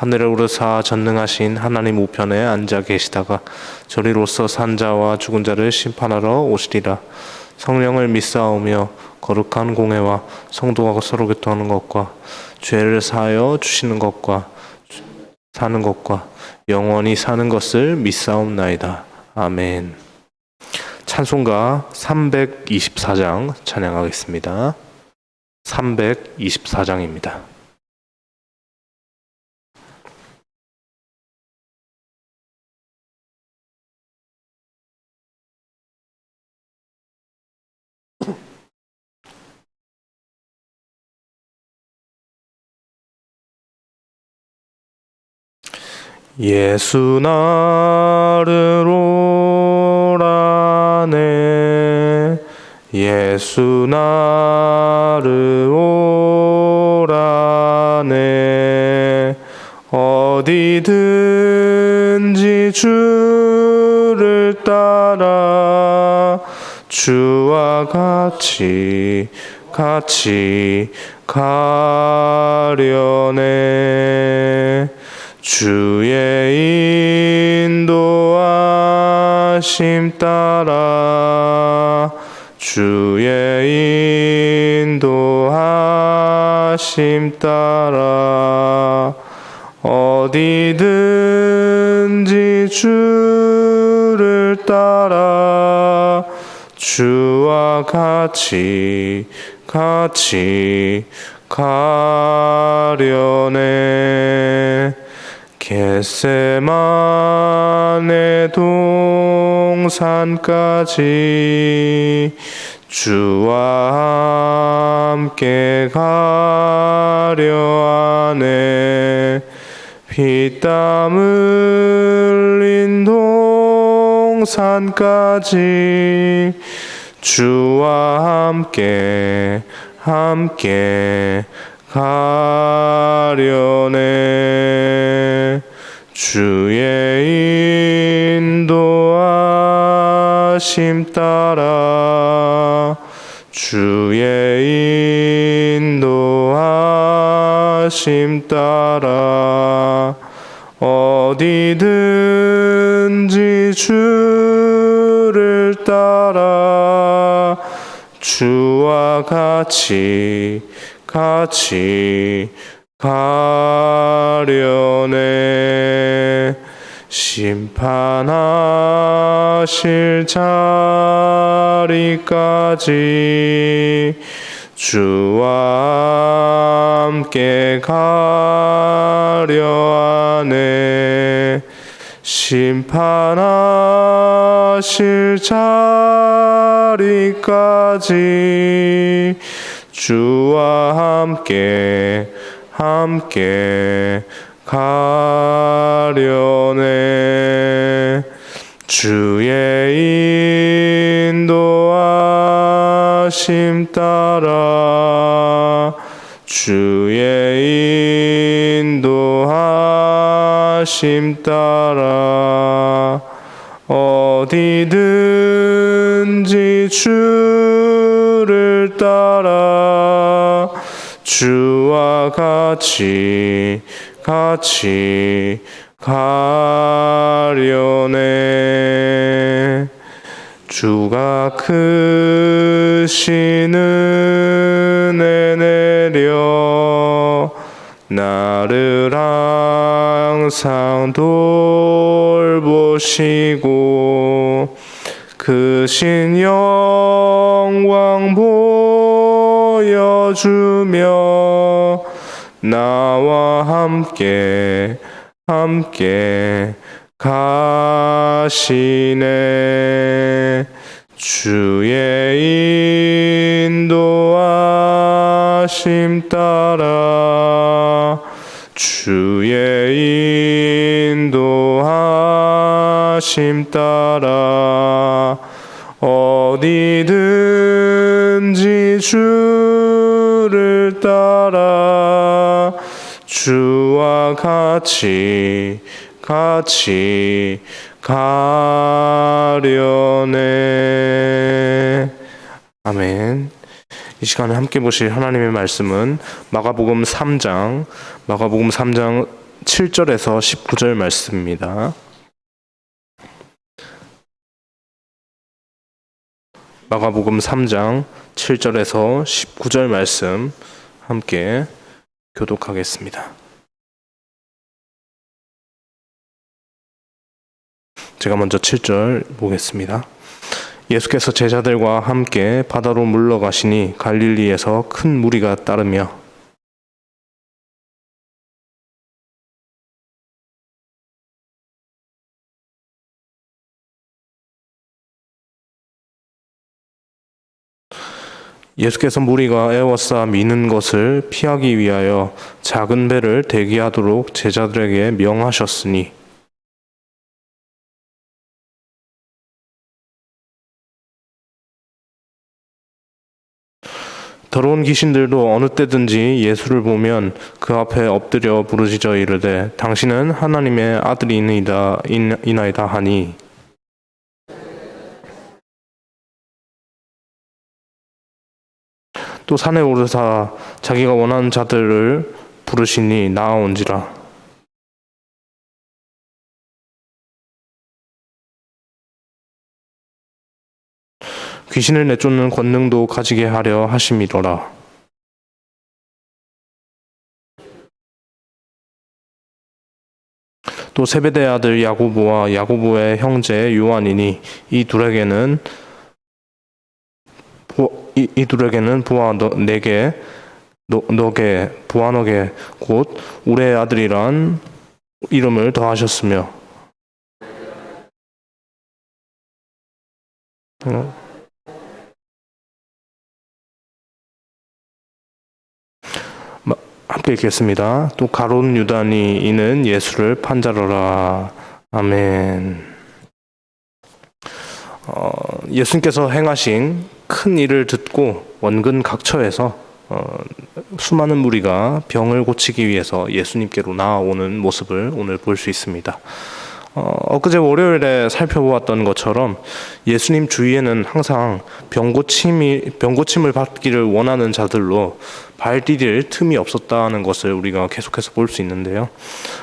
하늘에 오르사 전능하신 하나님 우편에 앉아 계시다가 저리로서 산 자와 죽은 자를 심판하러 오시리라 성령을 믿사오며 거룩한 공회와 성도가 서로 교통하는 것과 죄를 사하여 주시는 것과 사는 것과 영원히 사는 것을 믿사옵나이다. 아멘. 찬송가 324장 찬양하겠습니다. 324장입니다. 예수 나를 오라네. 예수 나를 오라네. 어디든지 주를 따라 주와 같이 같이 가려네. 주 하심 따라 주의 인도하심 따라 어디든지 주를 따라 주와 같이 같이 가려네 겟세만의 동산까지 주와 함께 가려 하네 피땀 흘린 동산까지 주와 함께 함께 가려네 주의 인도하심 따라 주의 인도하심 따라 어디든지 주를 따라 주와 같이 같이 가려네. 심판하실 자리까지 주와 함께 가려 하네. 심판하실 자리까지 주와 함께 함께 가려네. 주의 인도하심 따라 주의 인도하심 따라 어디든 지 주를 따라 주와 같이 같이 가려네. 주가 크신 은혜 내려 나를 항상 돌보시고 크신 영광 보여주며 나와 함께 함께 가시네. 주 주를 따라 주와 같이 같이 가려네 아멘 이 시간에 함께 보실 하나님의 말씀은 마가복음 3장 마가복음 3장 7절에서 19절 말씀입니다. 마가복음 3장 7절에서 19절 말씀 함께 교독하겠습니다. 제가 먼저 7절 보겠습니다. 예수께서 제자들과 함께 바다로 물러가시니 갈릴리에서 큰 무리가 따르며 예수께서 무리가 에워싸 미는 것을 피하기 위하여 작은 배를 대기하도록 제자들에게 명하셨으니 더러운 귀신들도 어느 때든지 예수를 보면 그 앞에 엎드려 부르짖어 이르되 당신은 하나님의 아들이니이다 이나이다 하니 또 산에 오르사 자기가 원하는 자들을 부르시니 나아온지라 귀신을 내쫓는 권능도 가지게 하려 하심이더라. 또 세베대 아들 야고보와 야고보의 형제 요한이니 이 둘에게는 부, 이, 이 둘에게는 부하 너, 내게 너, 너게 부하 너게 곧 우레의 아들이란 이름을 더하셨으며 어? 함께 읽겠습니다. 또 가론 유다니 이는 예수를 판자로라. 아멘. 어, 예수님께서 행하신 큰 일을 듣고 원근 각처에서 어, 수많은 무리가 병을 고치기 위해서 예수님께로 나아오는 모습을 오늘 볼 수 있습니다. 어, 엊그제 월요일에 살펴보았던 것처럼 예수님 주위에는 항상 병고침이, 병고침을 받기를 원하는 자들로 발 디딜 틈이 없었다는 것을 우리가 계속해서 볼 수 있는데요.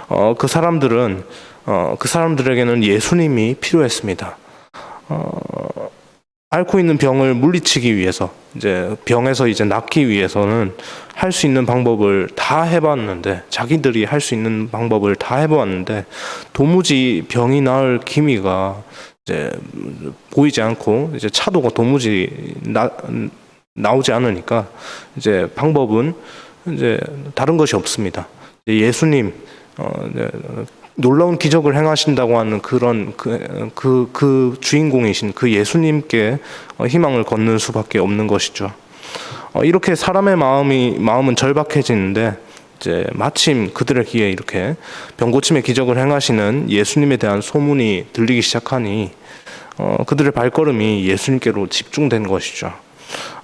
어, 그 사람들은, 어, 그 사람들에게는 예수님이 필요했습니다. 어, 앓고 있는 병을 물리치기 위해서 이제 병에서 이제 낫기 위해서는 할 수 있는 방법을 다 해봤는데 자기들이 할 수 있는 방법을 다 해보았는데 도무지 병이 나을 기미가 이제 보이지 않고 이제 차도가 도무지 나, 나오지 않으니까 이제 방법은 이제 다른 것이 없습니다. 예수님 어, 놀라운 기적을 행하신다고 하는 그런 그, 그, 그 주인공이신 그 예수님께 어, 희망을 걷는 수밖에 없는 것이죠. 어, 이렇게 사람의 마음이 마음은 절박해지는데 이제 마침 그들의 귀에 이렇게 병고침의 기적을 행하시는 예수님에 대한 소문이 들리기 시작하니 어, 그들의 발걸음이 예수님께로 집중된 것이죠.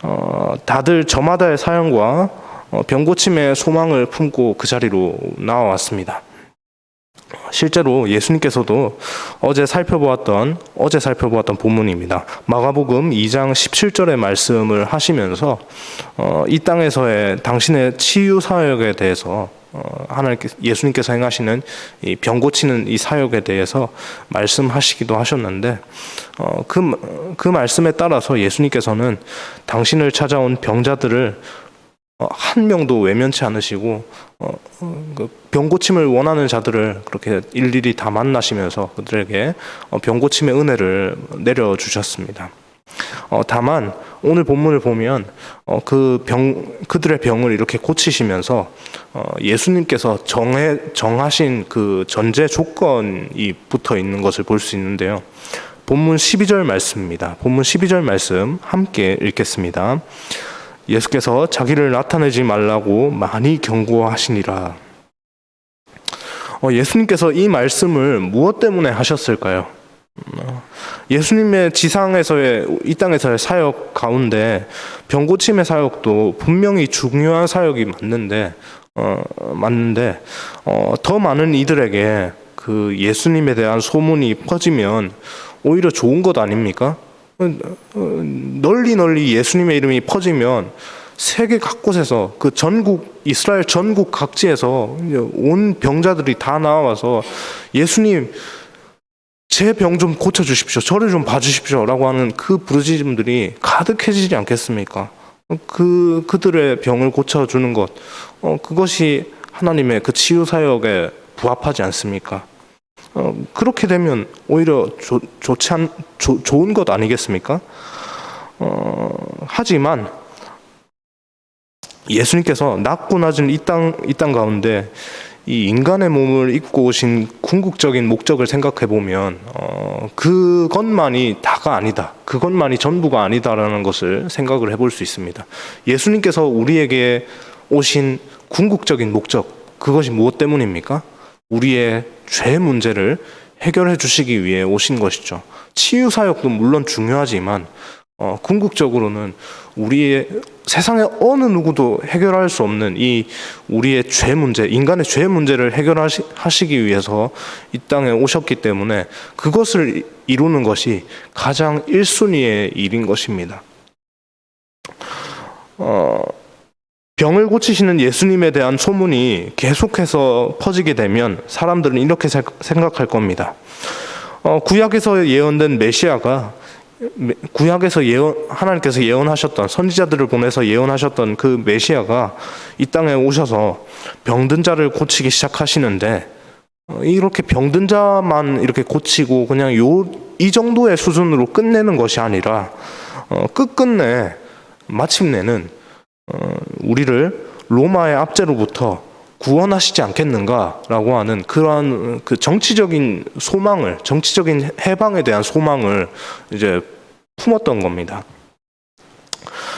어, 다들 저마다의 사연과 어, 병고침의 소망을 품고 그 자리로 나와왔습니다. 실제로 예수님께서도 어제 살펴보았던 어제 살펴보았던 본문입니다. 마가복음 2장 17절의 말씀을 하시면서 어, 이 땅에서의 당신의 치유 사역에 대해서 어, 하나님께 예수님께서 행하시는 이 병 고치는 이 사역에 대해서 말씀하시기도 하셨는데 어, 그, 그 말씀에 따라서 예수님께서는 당신을 찾아온 병자들을 어, 한 명도 외면치 않으시고 어, 그 병고침을 원하는 자들을 그렇게 일일이 다 만나시면서 그들에게 어, 병고침의 은혜를 내려 주셨습니다. 다만 오늘 본문을 보면 그 병 그들의 병을 이렇게 고치시면서 예수님께서 정해 정하신 그 전제 조건이 붙어 있는 것을 볼 수 있는데요. 본문 12절 말씀입니다. 본문 12절 말씀 함께 읽겠습니다. 예수께서 자기를 나타내지 말라고 많이 경고하시니라. 어, 예수님께서 이 말씀을 무엇 때문에 하셨을까요? 예수님의 지상에서의 이 땅에서의 사역 가운데 병 고침의 사역도 분명히 중요한 사역이 맞는데 어, 맞는데 어, 더 많은 이들에게 그 예수님에 대한 소문이 퍼지면 오히려 좋은 것 아닙니까? 널리 널리 예수님의 이름이 퍼지면 세계 각곳에서 그 전국 이스라엘 전국 각지에서 온 병자들이 다 나와서 예수님 제 병 좀 고쳐 주십시오. 저를 좀 봐 주십시오라고 하는 그 부르짖음들이 가득해지지 않겠습니까? 그 그들의 병을 고쳐 주는 것 어, 그것이 하나님의 그 치유 사역에 부합하지 않습니까? 어, 그렇게 되면 오히려 좋, 좋지 않, 조, 좋은 것 아니겠습니까? 어, 하지만 예수님께서 낮고 낮은 이 땅 이 땅 가운데 이 인간의 몸을 입고 오신 궁극적인 목적을 생각해 보면 어, 그것만이 다가 아니다. 그것만이 전부가 아니다라는 것을 생각을 해볼 수 있습니다. 예수님께서 우리에게 오신 궁극적인 목적 그것이 무엇 때문입니까? 우리의 죄 문제를 해결해 주시기 위해 오신 것이죠. 치유 사역도 물론 중요하지만 어, 궁극적으로는 우리의 세상의 어느 누구도 해결할 수 없는 이 우리의 죄 문제, 인간의 죄 문제를 해결하시기 위해서 이 땅에 오셨기 때문에 그것을 이루는 것이 가장 1순위의 일인 것입니다. 어, 병을 고치시는 예수님에 대한 소문이 계속해서 퍼지게 되면 사람들은 이렇게 생각할 겁니다. 어, 구약에서 예언된 메시아가 구약에서 예언 하나님께서 예언하셨던 선지자들을 보내서 예언하셨던 그 메시아가 이 땅에 오셔서 병든 자를 고치기 시작하시는데 어, 이렇게 병든 자만 이렇게 고치고 그냥 요 이 정도의 수준으로 끝내는 것이 아니라 어, 끝끝내 마침내는 어, 우리를 로마의 압제로부터 구원하시지 않겠는가라고 하는 그러한 그 정치적인 소망을 정치적인 해방에 대한 소망을 이제 품었던 겁니다.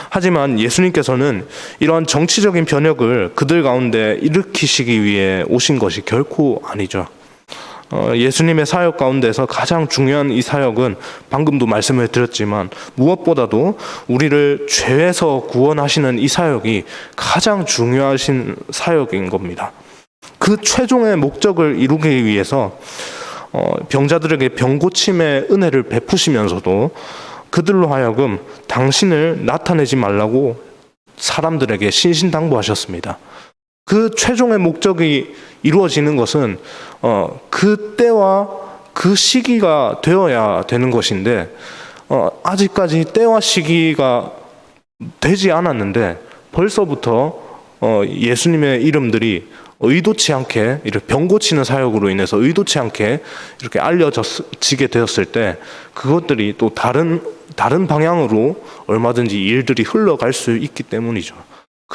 하지만 예수님께서는 이러한 정치적인 변혁을 그들 가운데 일으키시기 위해 오신 것이 결코 아니죠. 어, 예수님의 사역 가운데서 가장 중요한 이 사역은 방금도 말씀을 드렸지만 무엇보다도 우리를 죄에서 구원하시는 이 사역이 가장 중요하신 사역인 겁니다. 그 최종의 목적을 이루기 위해서 어, 병자들에게 병 고침의 은혜를 베푸시면서도 그들로 하여금 당신을 나타내지 말라고 사람들에게 신신당부하셨습니다. 그 최종의 목적이 이루어지는 것은 어, 그 때와 그 시기가 되어야 되는 것인데 어, 아직까지 때와 시기가 되지 않았는데 벌써부터 어, 예수님의 이름들이 의도치 않게 이렇게 병 고치는 사역으로 인해서 의도치 않게 이렇게 알려지게 되었을 때 그것들이 또 다른 다른 방향으로 얼마든지 일들이 흘러갈 수 있기 때문이죠.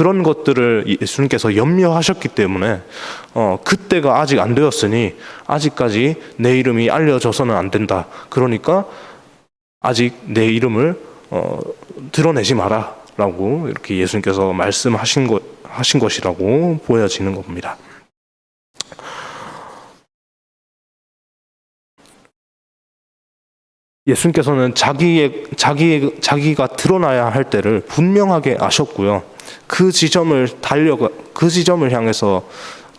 그런 것들을 예수님께서 염려하셨기 때문에 어, 그때가 아직 안 되었으니 아직까지 내 이름이 알려져서는 안 된다. 그러니까 아직 내 이름을 어, 드러내지 마라라고 이렇게 예수님께서 말씀하신 것 하신 것이라고 보여지는 겁니다. 예수님께서는 자기의 자기 자기가 드러나야 할 때를 분명하게 아셨고요. 그 지점을 달려가 그 지점을 향해서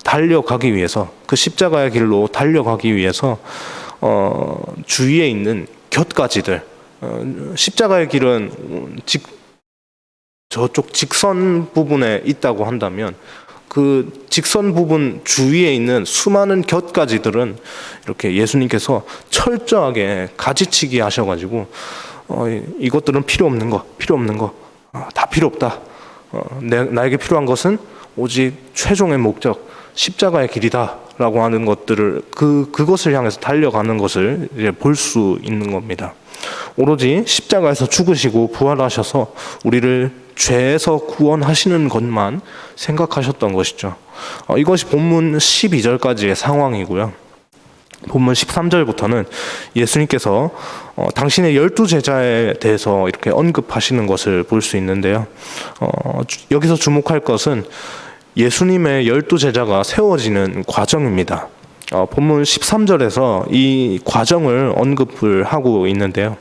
달려가기 위해서 그 십자가의 길로 달려가기 위해서 어, 주위에 있는 곁가지들 어, 십자가의 길은 직, 저쪽 직선 부분에 있다고 한다면 그 직선 부분 주위에 있는 수많은 곁가지들은 이렇게 예수님께서 철저하게 가지치기 하셔가지고 어, 이것들은 필요 없는 거, 필요 없는 거, 어, 다 필요 없다. 어, 내, 나에게 필요한 것은 오직 최종의 목적, 십자가의 길이다라고 하는 것들을 그 그것을 향해서 달려가는 것을 볼수 있는 겁니다. 오로지 십자가에서 죽으시고 부활하셔서 우리를 죄에서 구원하시는 것만 생각하셨던 것이죠. 어, 이것이 본문 12절까지의 상황이고요. 본문 13절부터는 예수님께서 어, 당신의 열두 제자에 대해서 이렇게 언급하시는 것을 볼 수 있는데요. 어, 여기서 주목할 것은 예수님의 열두 제자가 세워지는 과정입니다. 어, 본문 13절에서 이 과정을 언급을 하고 있는데요.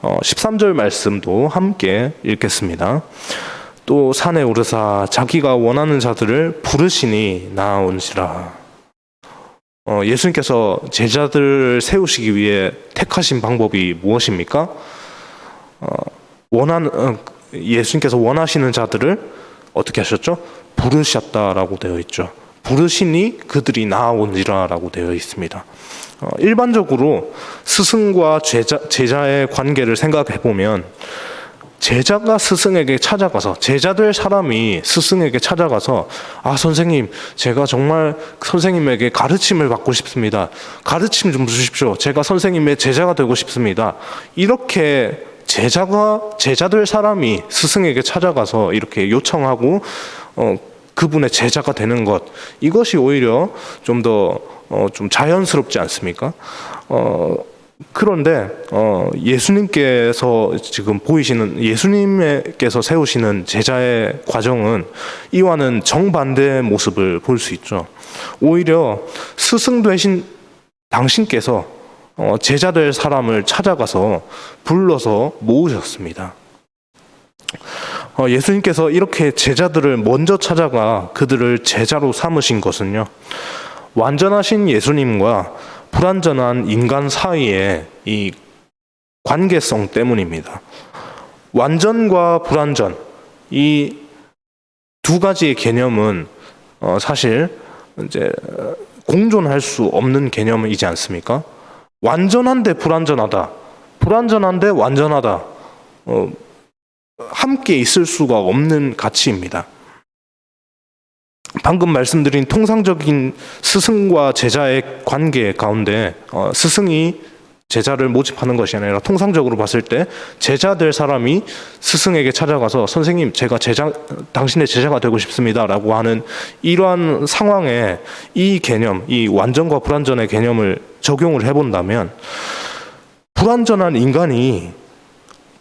어, 13절 말씀도 함께 읽겠습니다. 또 산에 오르사 자기가 원하는 자들을 부르시니 나온지라. 어, 예수님께서 제자들을 세우시기 위해 택하신 방법이 무엇입니까? 어, 원하는 어, 예수님께서 원하시는 자들을 어떻게 하셨죠? 부르셨다라고 되어 있죠. 부르시니 그들이 나아온지라라고 되어 있습니다. 어, 일반적으로 스승과 제자, 제자의 관계를 생각해 보면 제자가 스승에게 찾아가서 제자들 사람이 스승에게 찾아가서 아 선생님 제가 정말 선생님에게 가르침을 받고 싶습니다. 가르침 좀 주십시오. 제가 선생님의 제자가 되고 싶습니다. 이렇게 제자가 제자들 사람이 스승에게 찾아가서 이렇게 요청하고 어, 그분의 제자가 되는 것 이것이 오히려 좀더 어, 좀 자연스럽지 않습니까? 어, 그런데 어, 예수님께서 지금 보이시는 예수님께서 세우시는 제자의 과정은 이와는 정반대의 모습을 볼 수 있죠. 오히려 스승 되신 당신께서 어, 제자될 사람을 찾아가서 불러서 모으셨습니다. 어, 예수님께서 이렇게 제자들을 먼저 찾아가 그들을 제자로 삼으신 것은요. 완전하신 예수님과 불완전한 인간 사이의 이 관계성 때문입니다. 완전과 불완전 이 두 가지의 개념은 어, 사실 이제 공존할 수 없는 개념이지 않습니까? 완전한데 불완전하다, 불완전한데 완전하다, 어, 함께 있을 수가 없는 가치입니다. 방금 말씀드린 통상적인 스승과 제자의 관계 가운데 어, 스승이 제자를 모집하는 것이 아니라 통상적으로 봤을 때 제자 될 사람이 스승에게 찾아가서 선생님 제가 제자 당신의 제자가 되고 싶습니다라고 하는 이러한 상황에 이 개념 이 완전과 불완전의 개념을 적용을 해본다면 불완전한 인간이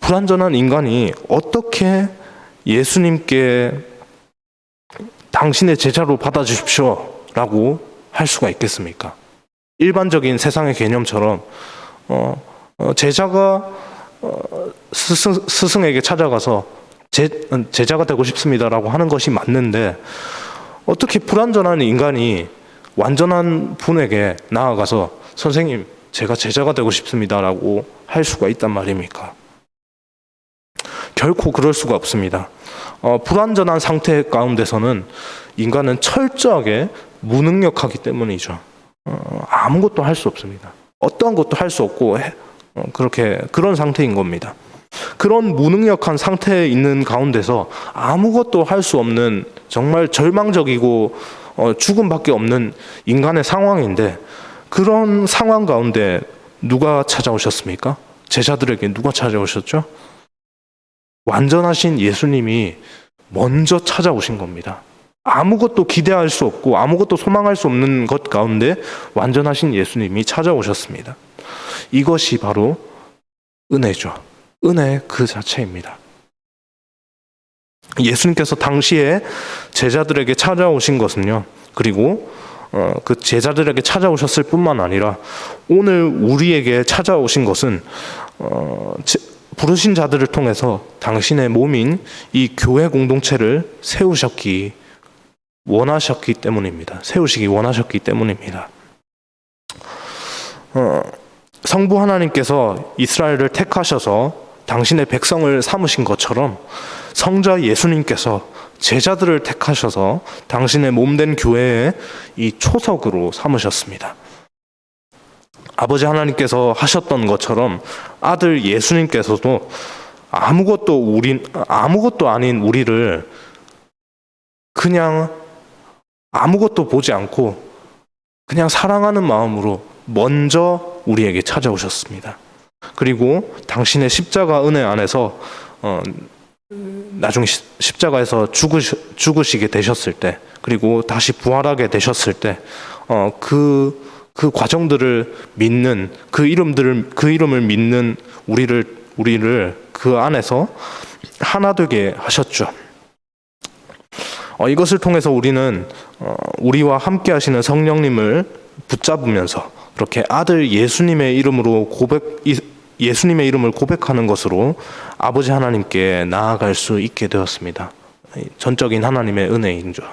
불완전한 인간이 어떻게 예수님께 당신의 제자로 받아주십시오 라고 할 수가 있겠습니까? 일반적인 세상의 개념처럼 어, 어, 제자가 어, 스승, 스승에게 찾아가서 제, 제자가 되고 싶습니다라고 하는 것이 맞는데 어떻게 불완전한 인간이 완전한 분에게 나아가서 선생님 제가 제자가 되고 싶습니다라고 할 수가 있단 말입니까? 결코 그럴 수가 없습니다. 어, 불완전한 상태 가운데서는 인간은 철저하게 무능력하기 때문이죠. 어, 아무것도 할 수 없습니다. 어떠한 것도 할 수 없고 해, 어, 그렇게 그런 상태인 겁니다. 그런 무능력한 상태에 있는 가운데서 아무것도 할 수 없는 정말 절망적이고 어, 죽음밖에 없는 인간의 상황인데 그런 상황 가운데 누가 찾아오셨습니까? 제자들에게 누가 찾아오셨죠? 완전하신 예수님이 먼저 찾아오신 겁니다. 아무것도 기대할 수 없고 아무것도 소망할 수 없는 것 가운데 완전하신 예수님이 찾아오셨습니다. 이것이 바로 은혜죠. 은혜 그 자체입니다. 예수님께서 당시에 제자들에게 찾아오신 것은요. 그리고 어, 그 제자들에게 찾아오셨을 뿐만 아니라 오늘 우리에게 찾아오신 것은 어, 제, 부르신 자들을 통해서 당신의 몸인 이 교회 공동체를 세우셨기 원하셨기 때문입니다. 세우시기 원하셨기 때문입니다. 어, 성부 하나님께서 이스라엘을 택하셔서 당신의 백성을 삼으신 것처럼 성자 예수님께서 제자들을 택하셔서 당신의 몸된 교회의 이 초석으로 삼으셨습니다. 아버지 하나님께서 하셨던 것처럼 아들 예수님께서도 아무것도 우리 아무것도 아닌 우리를 그냥 아무것도 보지 않고 그냥 사랑하는 마음으로 먼저 우리에게 찾아오셨습니다. 그리고 당신의 십자가 은혜 안에서 어, 나중 십자가에서 죽으시, 죽으시게 되셨을 때 그리고 다시 부활하게 되셨을 때그 어, 그 과정들을 믿는 그 이름들을 그 이름을 믿는 우리를 우리를 그 안에서 하나 되게 하셨죠. 어, 이것을 통해서 우리는 어, 우리와 함께 하시는 성령님을 붙잡으면서 그렇게 아들 예수님의 이름으로 고백 이- 예수님의 이름을 고백하는 것으로 아버지 하나님께 나아갈 수 있게 되었습니다. 이 전적인 하나님의 은혜인죠.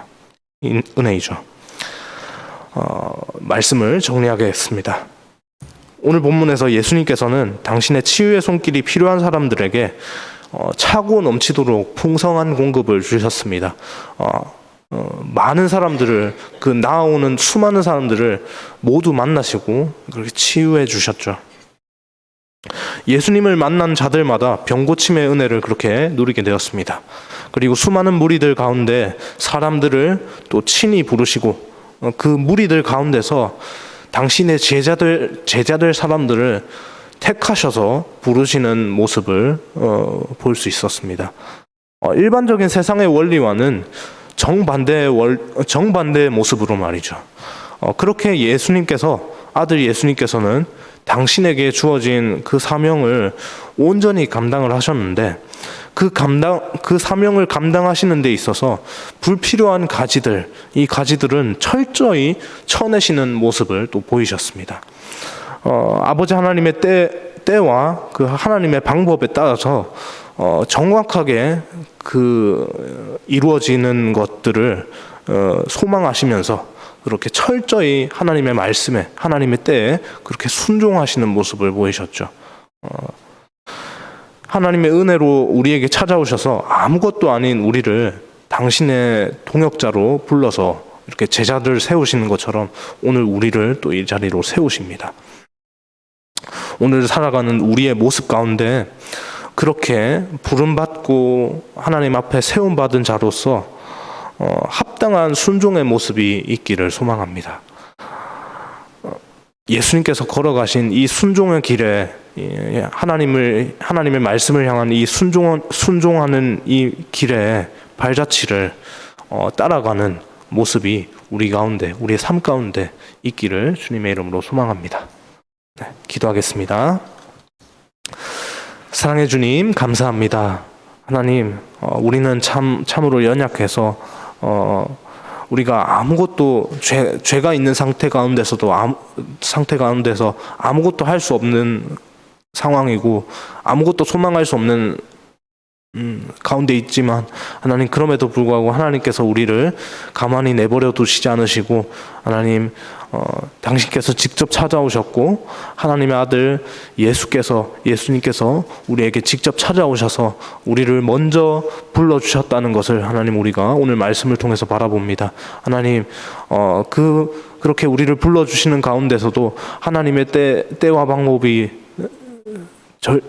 인- 은혜이죠. 어, 말씀을 정리하겠습니다. 오늘 본문에서 예수님께서는 당신의 치유의 손길이 필요한 사람들에게 어, 차고 넘치도록 풍성한 공급을 주셨습니다. 어, 어, 많은 사람들을 그 나오는 수많은 사람들을 모두 만나시고 그렇게 치유해 주셨죠. 예수님을 만난 자들마다 병고침의 은혜를 그렇게 누리게 되었습니다. 그리고 수많은 무리들 가운데 사람들을 또 친히 부르시고 어, 그 무리들 가운데서 당신의 제자들 제자들 사람들을 택하셔서 부르시는 모습을 어, 볼 수 있었습니다. 어, 일반적인 세상의 원리와는 정반대의 월, 정반대의 모습으로 말이죠. 어, 그렇게 예수님께서 아들 예수님께서는 당신에게 주어진 그 사명을 온전히 감당을 하셨는데 그 감당 그 사명을 감당하시는 데 있어서 불필요한 가지들 이 가지들은 철저히 쳐내시는 모습을 또 보이셨습니다. 어, 아버지 하나님의 때 때와 그 하나님의 방법에 따라서 어, 정확하게 그 이루어지는 것들을 어, 소망하시면서 그렇게 철저히 하나님의 말씀에 하나님의 때에 그렇게 순종하시는 모습을 보이셨죠. 어, 하나님의 은혜로 우리에게 찾아오셔서 아무것도 아닌 우리를 당신의 동역자로 불러서 이렇게 제자들 세우시는 것처럼 오늘 우리를 또 이 자리로 세우십니다. 오늘 살아가는 우리의 모습 가운데 그렇게 부름받고 하나님 앞에 세움받은 자로서 어, 합당한 순종의 모습이 있기를 소망합니다. 어, 예수님께서 걸어가신 이 순종의 길에 예, 하나님을 하나님의 말씀을 향한 이 순종 순종하는 이 길에 발자취를 어, 따라가는 모습이 우리 가운데 우리의 삶 가운데 있기를 주님의 이름으로 소망합니다. 네, 기도하겠습니다. 사랑해 주님 감사합니다. 하나님 어, 우리는 참 참으로 연약해서 어, 우리가 아무것도 죄, 죄가 있는 상태 가운데서도 아무, 상태 가운데서 아무것도 할 수 없는 상황이고 아무것도 소망할 수 없는 음, 가운데 있지만 하나님 그럼에도 불구하고 하나님께서 우리를 가만히 내버려 두시지 않으시고 하나님 어, 당신께서 직접 찾아오셨고 하나님의 아들 예수께서 예수님께서 우리에게 직접 찾아오셔서 우리를 먼저 불러 주셨다는 것을 하나님 우리가 오늘 말씀을 통해서 바라봅니다. 하나님 어, 그 그렇게 우리를 불러 주시는 가운데서도 하나님의 때 때와 방법이 절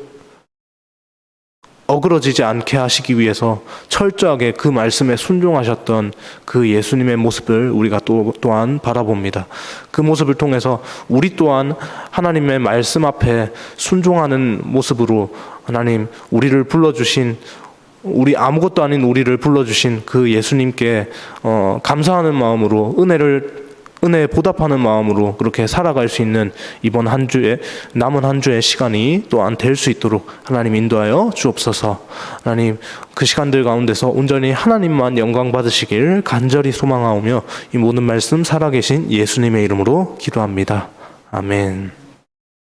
어그러지지 않게 하시기 위해서 철저하게 그 말씀에 순종하셨던 그 예수님의 모습을 우리가 또, 또한 바라봅니다. 그 모습을 통해서 우리 또한 하나님의 말씀 앞에 순종하는 모습으로 하나님 우리를 불러주신 우리 아무것도 아닌 우리를 불러주신 그 예수님께 어, 감사하는 마음으로 은혜를 은혜에 보답하는 마음으로 그렇게 살아갈 수 있는 이번 한 주에 남은 한 주의 시간이 또한 될 수 있도록 하나님 인도하여 주옵소서. 하나님 그 시간들 가운데서 온전히 하나님만 영광 받으시길 간절히 소망하오며 이 모든 말씀 살아계신 예수님의 이름으로 기도합니다. 아멘.